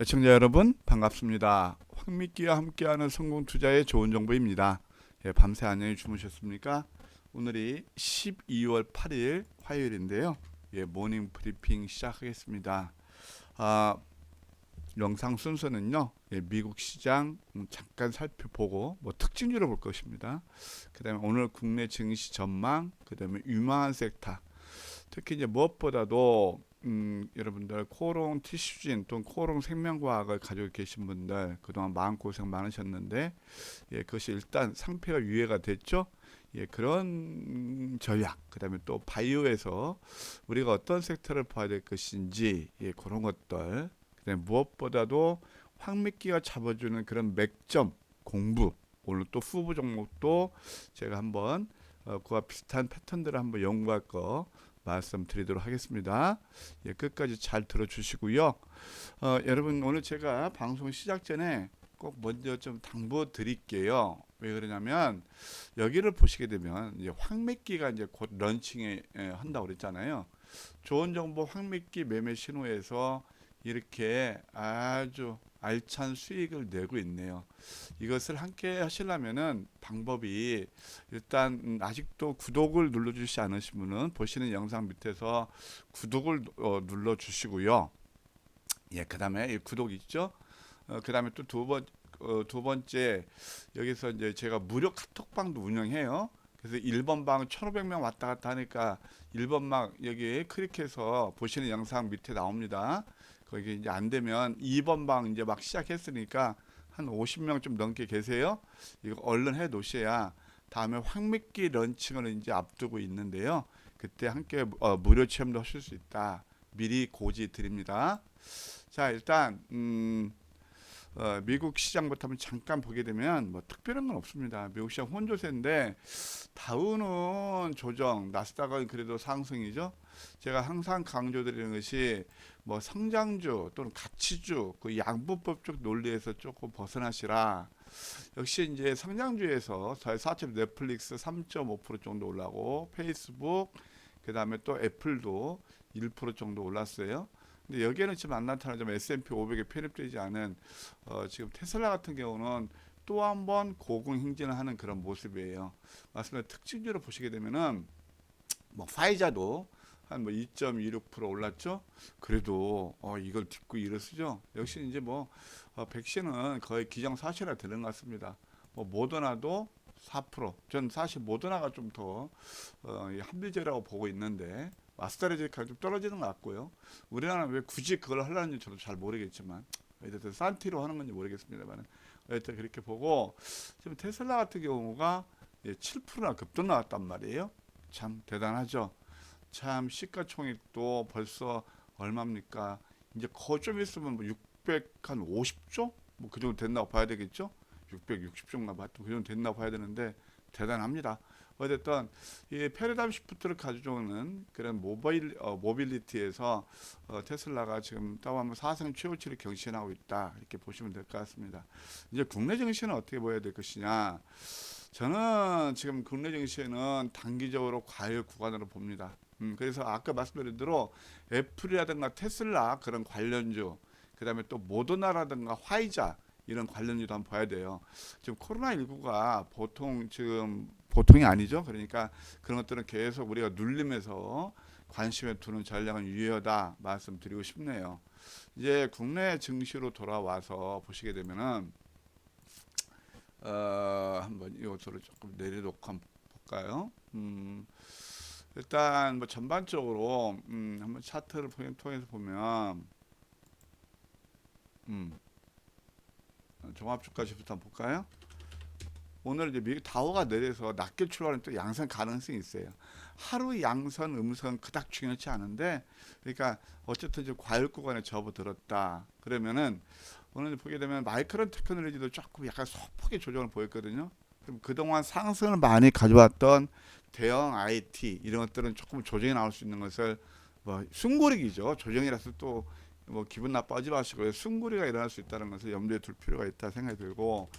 애청자 여러분 반갑습니다. 황미끼와 함께하는 성공 투자의 좋은 정보입니다. 예, 밤새 안녕히 주무셨습니까? 오늘이 12월 8일 화요일인데요. 예, 모닝 브리핑 시작하겠습니다. 아, 영상 순서는요. 예, 미국 시장 음, 잠깐 살펴보고 뭐 특징주로 볼 것입니다. 그다음에 오늘 국내 증시 전망, 그다음에 유망한 섹터. 특히 이제 무엇보다도 음, 여러분들 코롱 티슈진 또는 코롱 생명과학을 가지고 계신 분들 그동안 마음고생 많으셨는데 예, 그것이 일단 상패가 유예가 됐죠. 예, 그런 전략, 그 다음에 또 바이오에서 우리가 어떤 섹터를 봐야 될 것인지, 예, 그런 것들, 그 다음에 무엇보다도 황미끼가 잡아주는 그런 맥점 공부, 오늘 또 후보 종목도 제가 한번 어, 그와 비슷한 패턴들을 한번 연구할 거 말씀드리도록 하겠습니다. 예, 끝까지 잘 들어주시고요. 어, 여러분 오늘 제가 방송 시작 전에 꼭 먼저 좀 당부 드릴게요. 왜 그러냐면 여기를 보시게 되면 이제 황매기가 이제 곧 런칭에 에, 한다고 그랬잖아요. 좋은 정보 황매기 매매 신호에서 이렇게 아주 알찬 수익을 내고 있네요. 이것을 함께 하시려면은 방법이 일단 음, 아직도 구독을 눌러주시지 않으신 분은 보시는 영상 밑에서 구독을 어, 눌러주시고요. 예, 그 다음에 이 구독 있죠? 어, 그 다음에 또 두 번, 어, 두 번째, 여기서 이제 제가 무료 카톡방도 운영해요. 그래서 1번 방 1,500명 왔다 갔다 하니까 1번 방 여기 클릭해서 보시는 영상 밑에 나옵니다. 거기 이제 안 되면 2번 방 이제 막 시작했으니까 한 50명 좀 넘게 계세요. 이거 얼른 해 놓으셔야 다음에 황미끼 런칭을 이제 앞두고 있는데요. 그때 함께 어, 무료 체험도 하실 수 있다. 미리 고지 드립니다. 자 일단 음, 어, 미국 시장부터 한번 잠깐 보게 되면 뭐 특별한 건 없습니다. 미국 시장 혼조세인데 다우는 조정, 나스닥은 그래도 상승이죠. 제가 항상 강조드리는 것이 뭐 성장주 또는 가치주 그 양분법적 논리에서 조금 벗어나시라. 역시 이제 성장주에서 사채 넷플릭스 3.5% 정도 올라고 페이스북 그다음에 또 애플도 1% 정도 올랐어요. 근데 여기에는 지금 안 나타나는 좀 S&P 500에 편입되지 않은 어, 지금 테슬라 같은 경우는 또 한 번 고공 행진을 하는 그런 모습이에요. 말씀드린 특징적으로 보시게 되면은 뭐 파이자도 한뭐 2.26% 올랐죠. 그래도 어, 이걸 딛고 일어서죠. 역시 이제 뭐 어, 백신은 거의 기정사실화 되는 것 같습니다. 뭐 모더나도 4%. 전 사실 모더나가 좀더 어, 이 합리적이라고 보고 있는데 아스트라제네카가 좀 떨어지는 것 같고요. 우리나라는 왜 굳이 그걸 하려는지 저도 잘 모르겠지만 어쨌든 산티로 하는 건지 모르겠습니다만 어쨌든 그렇게 보고 지금 테슬라 같은 경우가 7%나 급등 나왔단 말이에요. 참 대단하죠. 참 시가총액도 벌써 얼마입니까? 이제 거 좀 있으면 뭐 650조 뭐 그 정도 된다고 봐야 되겠죠? 660조인가 봐그 정도 된다고 봐야 되는데 대단합니다. 어쨌든 이 패러다임 시프트를 가져오는 그런 모바일 어, 모빌리티에서 어, 테슬라가 지금 따오하면 사상 최고치를 경신하고 있다 이렇게 보시면 될 것 같습니다. 이제 국내 증시는 어떻게 보여야 될 것이냐? 저는 지금 국내 증시는 단기적으로 과열 구간으로 봅니다. 음, 그래서 아까 말씀드린 대로 애플이라든가 테슬라 그런 관련주, 그다음에 또 모더나라든가 화이자 이런 관련주도 한번 봐야 돼요. 지금 코로나 19가 보통 지금 보통이 아니죠. 그러니까 그런 것들은 계속 우리가 눌림에서 관심에 두는 전략은 유효하다 말씀드리고 싶네요. 이제 국내 증시로 돌아와서 보시게 되면은 어, 한번 이것으로 조금 내려놓고 한번 볼까요? 음, 일단 뭐 전반적으로 음, 한번 차트를 통해서 보면 음, 종합주가지부터 한번 볼까요? 오늘 이제 미국 다우가 내려서 낮게 출발하는 또 양선 가능성이 있어요. 하루 양선, 음선 그닥 중요치 않은데, 그러니까 어쨌든 이제 과열 구간에 접어들었다. 그러면은 오늘 보게 되면 마이크론 테크놀로지도 조금 약간 소폭의 조정을 보였거든요. 그럼 그동안 상승을 많이 가져왔던 대형 IT 이런 것들은 조금 조정이 나올 수 있는 것을 뭐 숨고르기죠. 조정이라서 또 뭐 기분 나빠하지 마시고요. 숨고리가 일어날 수 있다는 것을 염두에 둘 필요가 있다 생각이 들고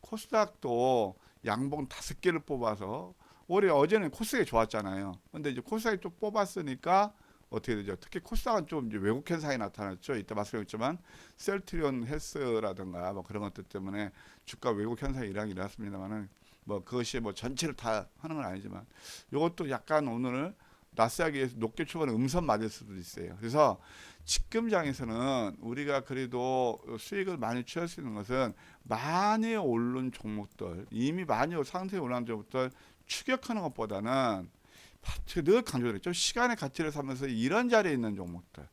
코스닥도 양봉 다섯 개를 뽑아서 올해 어제는 코스닥이 좋았잖아요. 근데 이제 코스닥이 또 뽑았으니까 어떻게 되죠? 특히 코스닥은 좀 외국 현상이 나타났죠. 이때 말씀드렸지만 셀트리온 헬스라든가 뭐 그런 것들 때문에 주가 외국 현상이 일어나긴 일어났습니다만은 뭐 그것이 뭐 전체를 다 하는 건 아니지만 이것도 약간 오늘 나스닥에서 높게 출발은 음선 맞을 수도 있어요. 그래서 지금장에서는 우리가 그래도 수익을 많이 취할 수 있는 것은 많이 오른 종목들 이미 많이 상승에 올라간 종목들 추격하는 것보다는 늘 강조드렸죠. 시간의 가치를 삼면서 이런 자리에 있는 종목들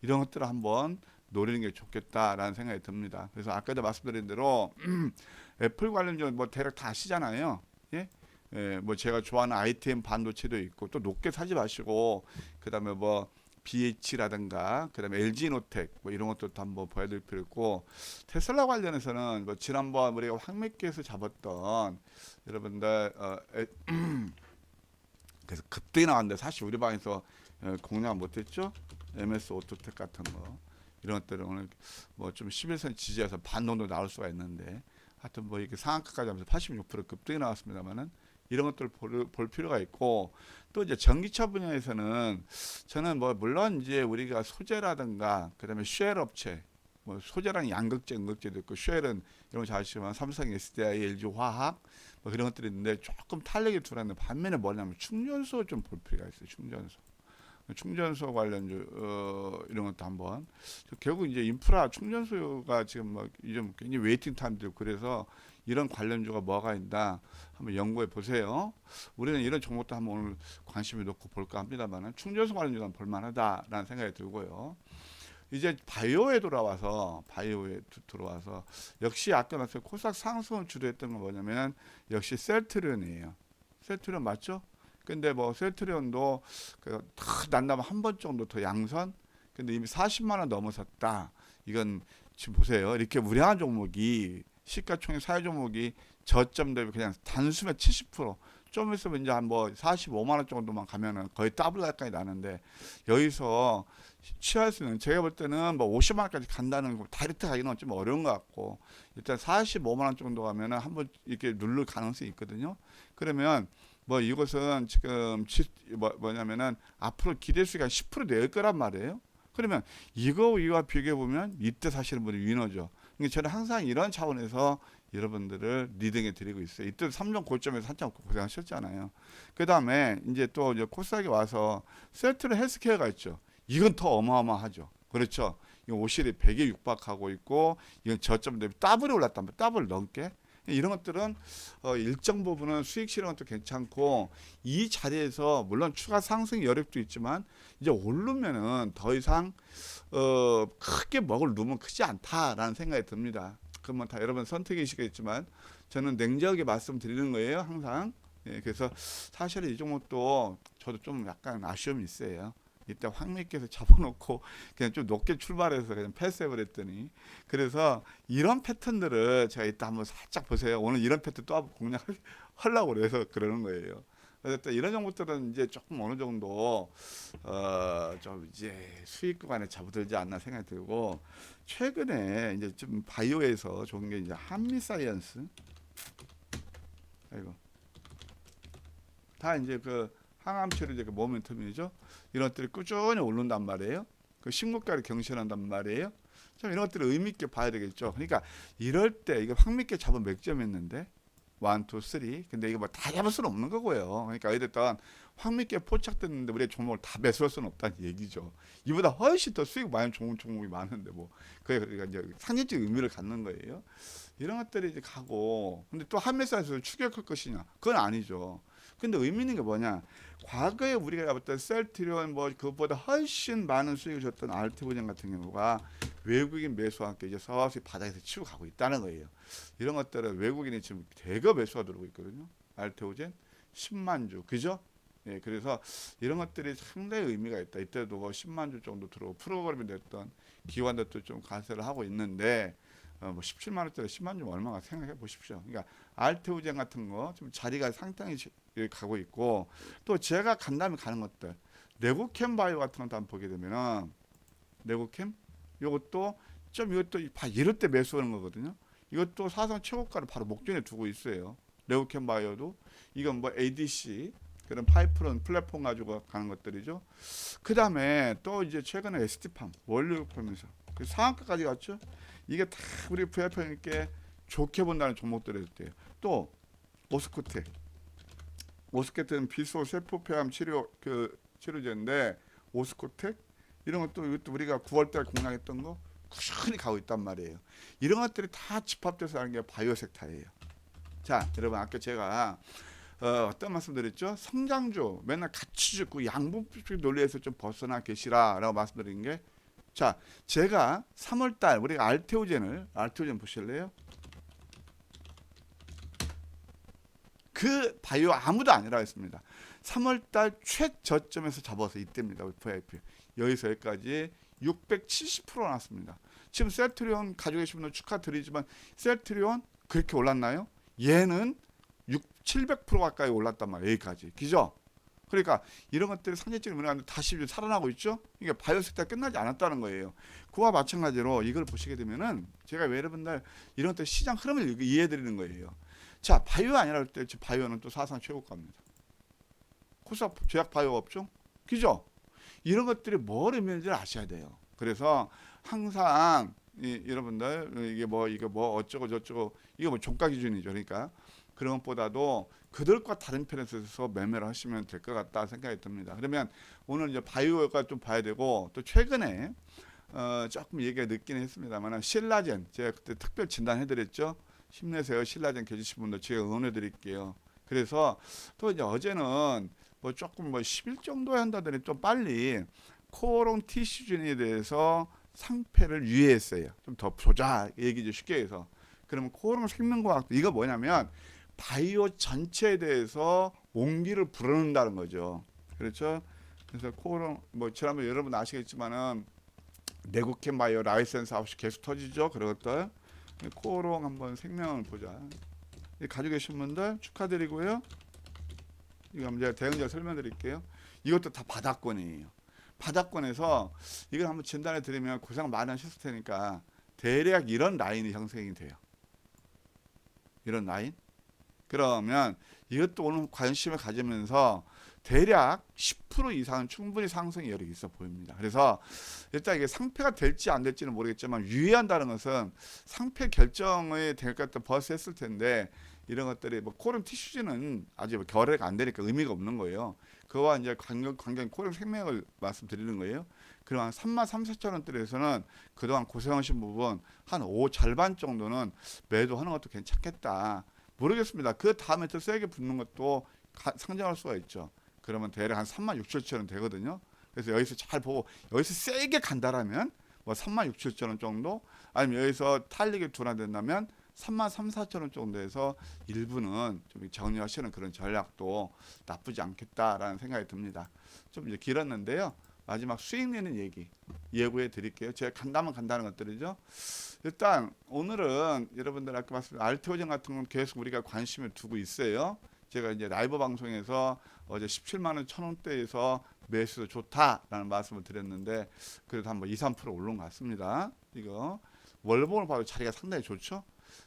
이런 것들을 한번 노리는 게 좋겠다라는 생각이 듭니다. 그래서 아까도 말씀드린 대로 애플 관련주 뭐 대략 다 아시잖아요. 예? 예, 뭐 제가 좋아하는 ITM 반도체도 있고 또 높게 사지 마시고 그다음에 뭐 BH라든가 그다음에 LG노텍 뭐 이런 것도 또 한번 보여드릴 필요 있고 테슬라 관련해서는 뭐 지난번 우리가 황매기에서 잡았던 여러분들 어, 에, 그래서 급등이 나왔는데 사실 우리 방에서 어, 공략 못했죠? MS 오토텍 같은 거. 이런 것들은 오늘 뭐 좀 11선 지지해서 반 정도 나올 수가 있는데 하여튼 뭐 이렇게 상한가까지 하면서 86% 급등이 나왔습니다만은 이런 것들을 볼, 볼 필요가 있고 또 이제 전기차 분야에서는 저는 뭐 물론 이제 우리가 소재라든가 그다음에 쉘 업체 뭐 소재랑 양극재, 음극재도 있고 쉘은 이런 거 아시지만 삼성, SDI, LG 화학 뭐 그런 것들이 있는데 조금 탄력이 들어왔는데 반면에 뭐냐면 충전소 좀 볼 필요가 있어요. 충전소. 충전소 관련주 어, 이런 것도 한번 결국 이제 인프라 충전소가 지금 뭐좀 굉장히 웨이팅 타임도 그래서 이런 관련주가 뭐가 있다 한번 연구해 보세요. 우리는 이런 종목도 한번 오늘 관심을 놓고 볼까 합니다만은 충전소 관련주는 볼만하다라는 생각이 들고요. 이제 바이오에 돌아와서 바이오에 두- 들어와서 역시 아까 말씀 코스닥 상승을 주도했던 건 뭐냐면 역시 셀트리온이에요. 셀트리온 맞죠? 근데 뭐 셀트리온도 그다 난다면 한 번 정도 더 양선. 근데 이미 40만 원 넘어섰다. 이건 지금 보세요. 이렇게 무량한 종목이 시가총액 사회 종목이 저점 대비 그냥 단숨에 70%좀 있으면 이제 한 뭐 45만 원 정도만 가면은 거의 더블 가까이 나는데 여기서 취할 수 있는 제가 볼 때는 뭐 50만 원까지 간다는 거 다이렉트 가기는 좀 어려운 것 같고 일단 45만 원 정도 가면은 한번 이렇게 누를 가능성이 있거든요. 그러면 뭐 이것은 지금 지, 뭐, 뭐냐면은 앞으로 기대 수익이 한10%낼 거란 말이에요. 그러면 이거 이와 비교해 보면 이때 사시는 분이 위너죠. 그러니까 저는 항상 이런 차원에서 여러분들을 리딩해 드리고 있어요. 이때 3점 고점에서 한참 고생하셨잖아요. 그 다음에 이제 또 이제 코스닥에 와서 셀트리 헬스케어가 있죠. 이건 더 어마어마하죠. 그렇죠. 이거 오실이 100에 육박하고 있고 이건 저점 대비 더블이 올랐단 말이에요. 더블 넘게. 이런 것들은 어, 일정 부분은 수익 실현 것도 괜찮고 이 자리에서 물론 추가 상승 여력도 있지만 이제 오르면은 더 이상 어, 크게 먹을 룸은 크지 않다라는 생각이 듭니다. 그러면 다 여러분 선택이시겠지만 저는 냉정하게 말씀드리는 거예요 항상. 예, 그래서 사실은 이 종목도 저도 좀 약간 아쉬움이 있어요. 이때 황미께서 잡아놓고 그냥 좀 높게 출발해서 그냥 패스해버 했더니 그래서 이런 패턴들을 제가 이따 한번 살짝 보세요. 오늘 이런 패턴 또 한번 공략하려고 그래서 그러는 거예요. 그래서 또 이런 종목들은 이제 조금 어느 정도 어 좀 이제 수익 구간에 잡아들지 않나 생각이 들고 최근에 이제 좀 바이오에서 좋은 게 이제 한미 사이언스 아이고 다 이제 그 항암 치료제 그 모멘텀이죠. 이런 것들이 꾸준히 오른단 말이에요. 그 식물가를 경신한단 말이에요. 참 이런 것들을 의미 있게 봐야 되겠죠. 그러니까 이럴 때 이거 황미께 잡은 몇 점이었는데 원, 투, 쓰리. 근데 이거 뭐다 잡을 수는 없는 거고요. 그러니까 어쨌든 황미께 포착됐는데 우리 종목을 다 매수할 수는 없다는 얘기죠. 이보다 훨씬 더 수익 많은 종목 종목이 많은데 뭐 그게 그러니까 이제 상징적 의미를 갖는 거예요. 이런 것들이 이제 가고 근데 또 한매사에서 추격할 것이냐? 그건 아니죠. 근데 의미 있는 게 뭐냐? 과거에 우리가 봤던 셀트리온 뭐 그것보다 훨씬 많은 수익을 줬던 알테보젠 같은 경우가 외국인 매수와 함께 이제 서서히 바닥에서 치고 가고 있다는 거예요. 이런 것들은 외국인이 지금 대거 매수가 들어오고 있거든요. 알테오젠 10만 주, 그죠? 예, 그래서 이런 것들이 상당히 의미가 있다. 이때도 뭐 10만 주 정도 들어오고 프로그램이 됐던 기관들도 좀 가세를 하고 있는데 어, 뭐 17만 원짜리 10만 주면 얼마가 생각해 보십시오. 그러니까 알테오젠 같은 거 좀 자리가 상당히 가고 있고 또 제가 간다면 가는 것들 레고캠 바이오 같은 것도 한번 보게 되면은 레고캠 이것도 좀 이것도 봐 이럴 때 매수하는 거거든요. 이것도 사상 최고가를 바로 목전에 두고 있어요. 레고캠 바이오도 이건 뭐 ADC 그런 파이프론 플랫폼 가지고 가는 것들이죠. 그 다음에 또 이제 최근에 ST팜 원료품에서 그 상한가까지 갔죠. 이게 다 우리 VIP님께 좋게 본다는 종목들이었대요. 또 오스코텍 오스코텍은 비소 세포 폐암 치료 그 치료제인데 오스코텍 이런 것도 이것도 우리가 9월달 공략했던 거 꾸준히 가고 있단 말이에요. 이런 것들이 다 집합돼서 하는 게 바이오 섹터예요. 자, 여러분 아까 제가 어, 어떤 말씀드렸죠? 성장주 맨날 같이 죽고 양분식 논리에서 좀 벗어나 계시라라고 말씀드린 게 자, 제가 3월달 우리가 알테오젠을 알테오젠 보실래요? 그 바이오 아무도 아니라 했습니다. 3월달 최저점에서 잡아서 이때입니다. VIP 여기서 여기까지 670% 났습니다. 지금 셀트리온 가지고 계신 분들 축하드리지만 셀트리온 그렇게 올랐나요? 얘는 6, 700% 가까이 올랐단 말이에요. 여기까지. 그죠? 그러니까 이런 것들이 상대적인 문화가 다시 살아나고 있죠. 이게 바이오 섹터가 끝나지 않았다는 거예요. 그와 마찬가지로 이걸 보시게 되면은 제가 왜 여러분들 이런 것들 시장 흐름을 이해해 드리는 거예요. 자, 바이오 아니라 할때 바이오는 또 사상 최고가입니다. 코사 제약 바이오 업종, 그죠? 이런 것들이 뭘 의미하는지를 아셔야 돼요. 그래서 항상 이, 여러분들 이게 뭐 이게 뭐 어쩌고 저쩌고 이게 뭐 종가 기준이죠. 그러니까 그런 것보다도 그들과 다른 편에서 매매를 하시면 될 것 같다 생각이 듭니다. 그러면 오늘 이제 바이오가 좀 봐야 되고 또 최근에 어, 조금 얘기가 늦긴 했습니다만 신라젠 제가 그때 특별 진단해드렸죠. 힘내세요 신라젠 계시신 분들 제가 응원해 드릴게요. 그래서 또 이제 어제는 뭐 조금 뭐 10일 정도에 한다더니 좀 빨리 코오롱 티 시즌에 대해서 상패를 유예했어요. 좀더 보자 얘기 좀 쉽게 해서 그러면 코오롱 생명과학 이거 뭐냐면 바이오 전체에 대해서 온기를 불어넣는다는 거죠. 그렇죠? 그래서 코오롱 뭐 지난번 여러분 아시겠지만은 내국캔 바이오 라이센스 아웃이 계속 터지죠. 그런 것들 코오롱 한번 생명을 보자. 이 가지고 계신 분들 축하드리고요. 이거 제가 대응자 설명드릴게요. 이것도 다 바닥권이에요. 바닥권에서 이걸 한번 진단해 드리면 고생 많이 하셨을 테니까 대략 이런 라인이 형성이 돼요. 이런 라인. 그러면 이것도 오늘 관심을 가지면서 대략 10% 이상은 충분히 상승의 여력이 있어 보입니다. 그래서 일단 이게 상패가 될지 안 될지는 모르겠지만 유의한다는 것은 상패 결정이 될것 같다 벌써 했을 텐데 이런 것들이 뭐 코론 티슈즈는 아직 뭐 결례가 안 되니까 의미가 없는 거예요. 그와 이제 관경 관경 코론 생명을 말씀드리는 거예요. 그럼 한 3만 3, 4천 원대에서는 그동안 고생하신 부분 한 5 절반 정도는 매도하는 것도 괜찮겠다. 모르겠습니다. 그 다음에 더 세게 붙는 것도 가, 상정할 수가 있죠. 그러면 대략 한 3만 6천 원 되거든요. 그래서 여기서 잘 보고 여기서 세게 간다라면 뭐 3만 6천 원 정도 아니면 여기서 탄력이 둔화된다면 3만 3, 4천 원 정도에서 일부는 좀 정리하시는 그런 전략도 나쁘지 않겠다라는 생각이 듭니다. 좀 이제 길었는데요. 마지막 수익 내는 얘기 예고해 드릴게요. 제가 간다면 간다는 것들이죠. 일단 오늘은 여러분들 아까 말씀 알테오젠 같은 건 계속 우리가 관심을 두고 있어요. 제가 이제 라이브 방송에서 어제 17만 원, 천 원대에서 매수도 좋다라는 말씀을 드렸는데 그래도 한번 2, 3% 올른 것 같습니다. 이거 월봉을 봐도 자리가 상당히 좋죠.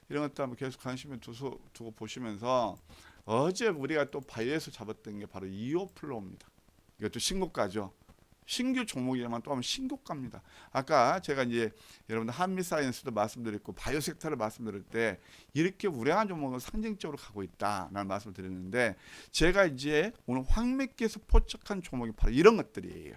이런 것도 한번 계속 관심을 두고, 두고 보시면서 어제 우리가 또 바이오에서 잡았던 게 바로 이오플로입니다. 이것도 신고가죠. 신규 종목이지만 또 하면 신고가입니다. 아까 제가 이제 여러분들 한미 사이언스도 말씀드렸고 바이오 섹터를 말씀드릴 때 이렇게 우량한 종목은 상징적으로 가고 있다라는 말씀을 드렸는데 제가 이제 오늘 황미께서 포착한 종목이 바로 이런 것들이에요.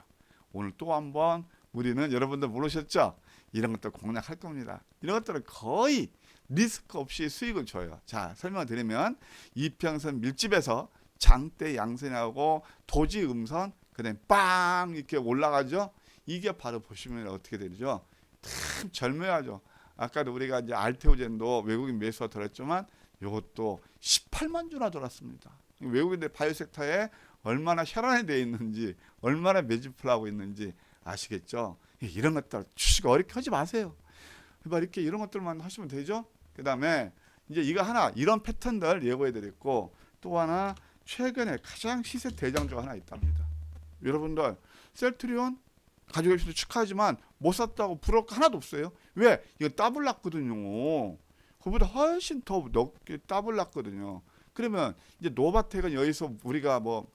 오늘 또 한번 우리는 여러분들 모르셨죠? 이런 것들 공략할 겁니다. 이런 것들은 거의 리스크 없이 수익을 줘요. 자, 설명을 드리면 이평선 밀집에서 장대 양선하고 도지 음선 그다음에 빵 이렇게 올라가죠. 이게 바로 보시면 어떻게 되죠? 참 절묘하죠. 아까도 우리가 이제 알테오젠도 외국인 매수가 들었지만 이것도 18만 주나 돌았습니다. 외국인들 바이오 섹터에 얼마나 혈안이 되어 있는지 얼마나 매집을 하고 있는지 아시겠죠? 이런 것들 주식 어렵게 하지 마세요. 이렇게 이런 것들만 하시면 되죠. 그 다음에 이제 이거 하나 이런 패턴들 예고해 드렸고 또 하나 최근에 가장 시세 대장주가 하나 있답니다. 여러분들 셀트리온 가지고 계셔도 축하하지만 못 샀다고 부러울 거 하나도 없어요. 왜? 이거 더블 났거든요. 그보다 훨씬 더 넓게 더블 났거든요. 그러면 이제 노바텍은 여기서 우리가 뭐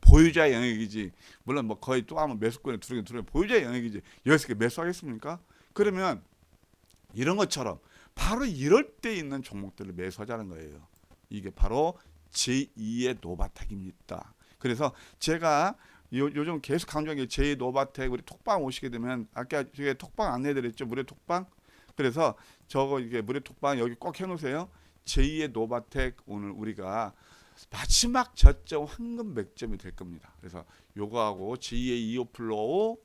보유자 영역이지. 물론 뭐 거의 또 하면 매수권에 들어오긴 들어오긴 보유자 영역이지. 여기서 매수하겠습니까? 그러면 이런 것처럼 바로 이럴 때 있는 종목들을 매수하자는 거예요. 이게 바로 제2의 노바텍입니다. 그래서 제가 요, 요즘 계속 강조하는 게 제2 노바텍 우리 톡방 오시게 되면 아까 제가 톡방 안내드렸죠? 무료 톡방? 그래서 저거 이게 무료 톡방 여기 꼭 해놓으세요. 제2의 노바텍 오늘 우리가 마지막 저점 황금 맥점이 될 겁니다. 그래서 요거하고 제2의 이오 플로우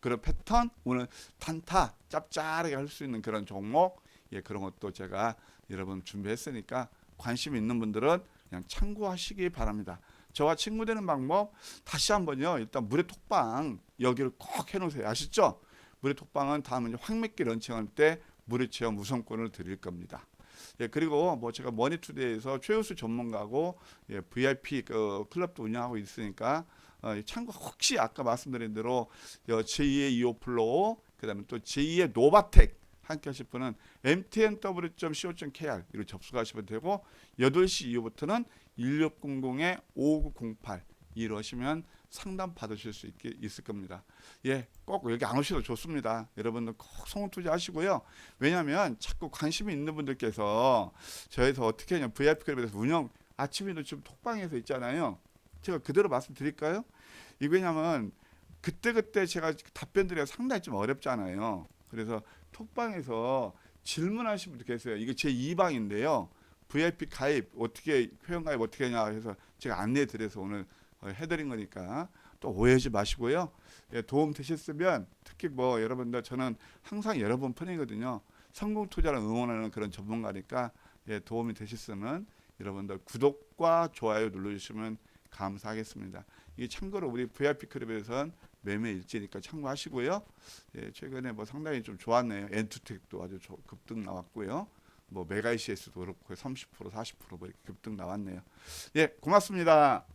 그런 패턴 오늘 단타 짭짤하게 할 수 있는 그런 종목 예 그런 것도 제가 여러분 준비했으니까 관심 있는 분들은 그냥 참고하시기 바랍니다. 저와 친구 되는 방법 다시 한번요. 일단 물의 톡방 여기를 꼭 해놓으세요. 아시죠? 물의 톡방은 이제 황맥기 런칭할 때 물의 체험 우선권을 드릴 겁니다. 예 그리고 뭐 제가 머니투데이에서 최우수 전문가고 예, VIP 그 클럽도 운영하고 있으니까 어, 참고 혹시 아까 말씀드린 대로 어, 제2의 이오 플로우 그다음에 또 제2의 노바텍 함께 하실 분은 mtnw.co.kr 이로 접속하시면 되고 8시 이후부터는 1600-5908 이로 하시면 상담 받으실 수 있게 있을 겁니다. 예, 꼭 여기 안 오셔도 좋습니다. 여러분들 꼭 성원 투자하시고요. 왜냐하면 자꾸 관심이 있는 분들께서 저에서 어떻게 하냐 VIP 클럽에서 운영 아침에도 지금 톡방에서 있잖아요. 제가 그대로 말씀드릴까요? 이 왜냐면 그때 그때 제가 답변 드리기가 상당히 좀 어렵잖아요. 그래서 톡방에서 질문하신 분들 계세요. 이게 제 2방인데요. VIP 가입 어떻게 회원 가입 어떻게 하냐 해서 제가 안내 드려서 오늘 어, 해드린 거니까 또 오해하지 마시고요. 예, 도움 되셨으면 특히 뭐 여러분들 저는 항상 여러분 편이거든요. 성공 투자를 응원하는 그런 전문가니까 예, 도움이 되셨으면 여러분들 구독과 좋아요 눌러주시면 감사하겠습니다. 이게 참고로 우리 VIP 클럽에서는 매매 일지니까 참고하시고요. 예, 최근에 뭐 상당히 좀 좋았네요. 엔투텍도 아주 조- 급등 나왔고요. 뭐 메가이시에스도 그렇고 30% 40%뭐 이렇게 급등 나왔네요. 예, 고맙습니다.